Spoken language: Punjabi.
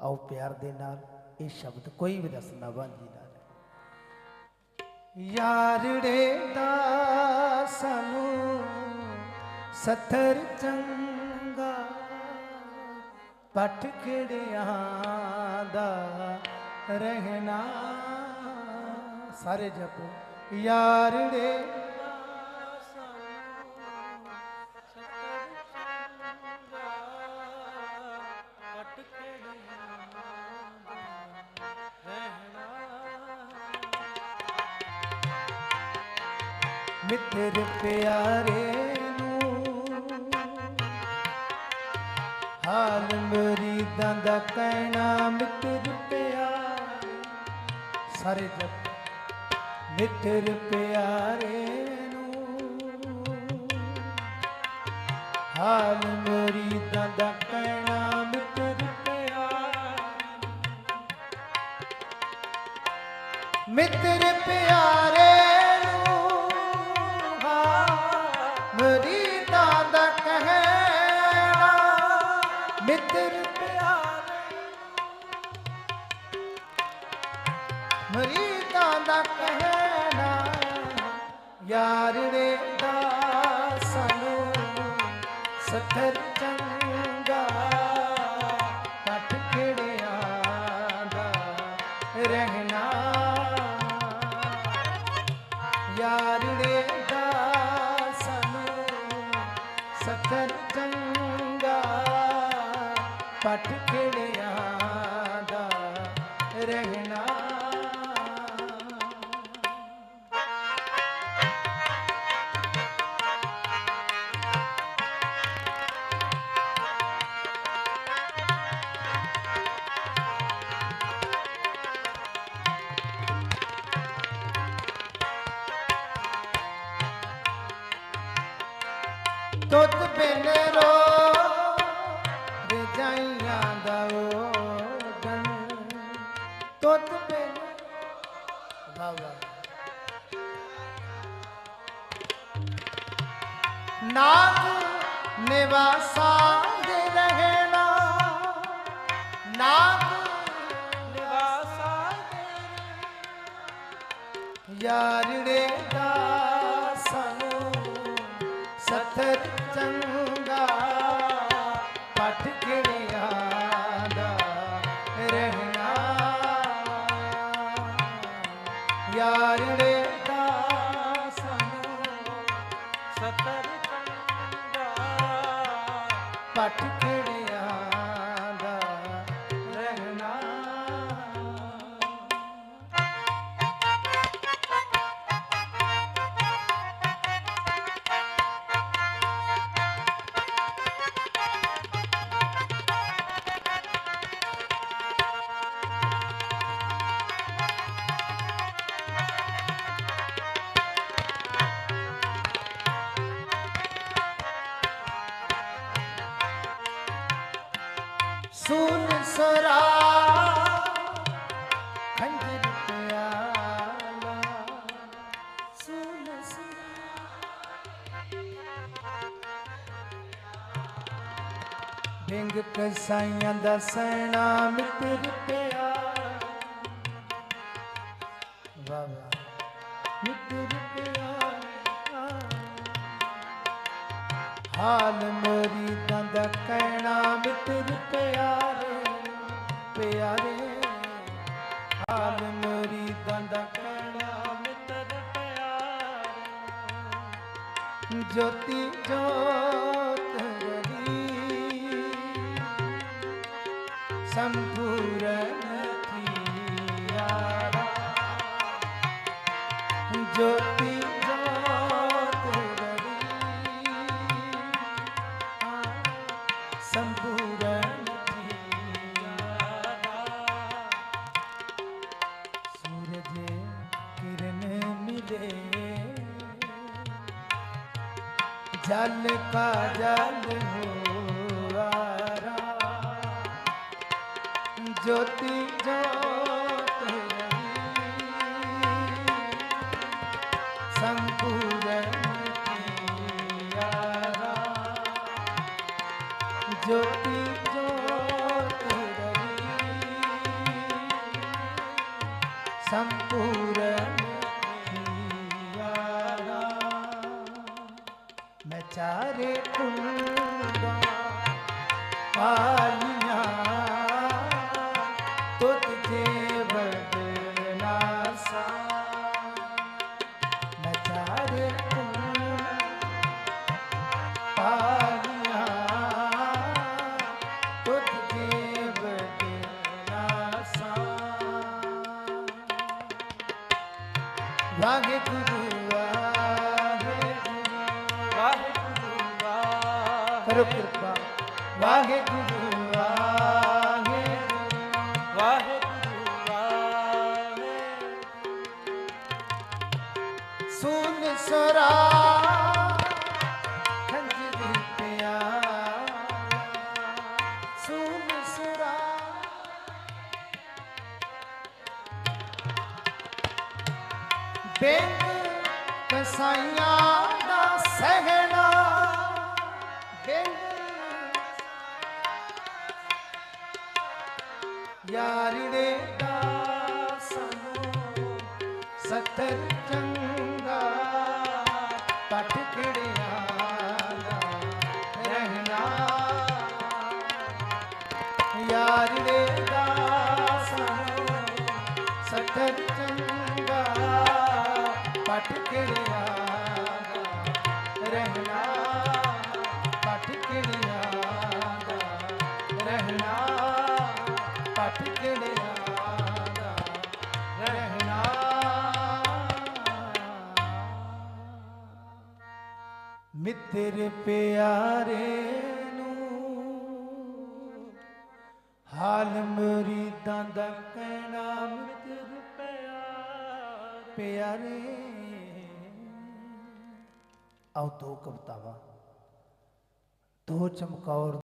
ਆਓ ਪਿਆਰ ਦੇ ਨਾਲ ਇਹ ਸ਼ਬਦ ਕੋਈ ਵੀ ਰਸਨਾ ਬਾਂਝੀ ਨਾਲ ਯਾਰੜੇ ਦਾ ਸਾਨੂੰ ਸਥਰ ਚੰਗਾ ਪਟ ਖੜਿਆਂ ਦਾ ਰਹਿਣਾ। ਸਾਰੇ ਜਪੋ, ਯਾਰੜੇ ਮਿੱਤਰ ਪਿਆਰੇ ਨੂੰ। ਹਾਲ ਮਰੀਦਾਂ ਦਾ ਕਹਿਣਾ ਮਿੱਤਰ ਪਿਆਰੇ। ਸਾਰੇ ਜਪ ਮਿੱਤਰ ਪਿਆਰੇ ਨੂੰ। ਹਾਲ ਮਰੀਦਾਂ ਦਾ ਕਹਿਣਾ ਮਿੱਤਰ ਪਿਆਰੇ ਮਿੱਤਰ ਪਿਆਰੇ ਯਾਰੜੇ ਦਾ ਸਾਨੂੰ ਸਥਰ ਚੰਗਾ ਪਟ ਖੜਿਆਂ ਦਾ ਰਹਿਣਾ। ਯਾਰੜੇ ਦਾ ਸਾਨੂੰ ਸਥਰ ਚੰਗਾ ਪਟ ਤੁਤ ਬਿਨ ਰੋ ਰਜਾਈਆਂ ਦਾ ਓਡਨ ਤੁਤ ਬਿਨ ਵਾਹ ਵਾਹ। ਨਾਗ ਨਿਵਾਸਾਂ ਦੇ ਰਹਿਣਾ। ਨਾਗ ਨਿਵਾਸਾਂ ਦੇ ਯਾਰੜੇ ਦਾ ਪਟ ਸੁਨ ਸਰਾ ਖੰਜਰ ਪਿਆਲਾ ਸੁਨ ਸਰਾ ਬਿੰਗ ਕਸਾਈਆਂ ਦਾ ਸੈਣਾ ਮਿੱਤਰ ਪਿਆਰ ਵਾਹ ਵਾਹ ਮਿੱਤਰ ਪਿਆਰ ਹਾਲ ਮਰੀਦਾਂ ਦਾ ਕਹਿਣਾ ਮਿੱਤਰ ਪਿਆਰੇ ਪਿਆਰੇ। ਹਾਲ ਮਰੀਦਾਂ ਦਾ ਕਹਿਣਾ ਮਿੱਤਰ ਪਿਆਰੇ। ਜੋਤੀ ਜੋਤ ਰਹੀ ਸੰਪੂਰਨ ਥੀਆਰਾ ਜੋਤੀ जल का जल हुआरा ज्योति ज्योत संपूरन कियारा ज्योति ज्योत संपूरन ਮੈਂ ਚਾਰੇ ਪਾਲੀਆਂ ਤੁਧ ਜੇ ਬਦਨਾ ਸਾ। ਮੈਂ ਚਾਰੇ ਪਾਲੀਆਂ ਤੁਧ ਜੇ ਬਦਨਾ ਸਾ। ਵਾਹਿਗੁਰੂ ਵਾਹਿਗੁਰੂ ਕਰੋ ਕਿਰਪਾ। ਵਾਹਿਗੁਰੂ ਵਾਹਿਗੁਰੂ ਵਾਹਿਗੁਰੂ ਵਾਹਿਗੁਰੂ। ਸੁਨ ਸਰਾ ਖੰਜਰੀ ਕਸਾਈਆਂ ਦਾ ਸਹਿਣਾ ਯਾਰੜੇ ਦਾ ਸਾਨੂੰ ਸਤਰ ਚੰਗਾ ਪਟ ਕਿੜਿਆ ਦਾ ਰਹਿਣਾ। ਯਾਰੜੇ ਦਾ ਸਾਨੂੰ ਸਤਰ ਚੰਗਾ ਪਟ ਕਿੜਿਆ ਦਾ ਰਹਿਣਾ। ਮਿੱਤਰ ਪਿਆਰੇ ਨੂੰ ਹਾਲ ਮਰੀਦਾਂ ਦਾ ਕਹਿਣਾ, ਮਿੱਤਰ ਪਿਆਰੇ। ਪਿਆਰੇ। ਆਓ ਦੋ ਕਵਤਾਵਾਂ, ਦੋ ਚਮਕੌਰ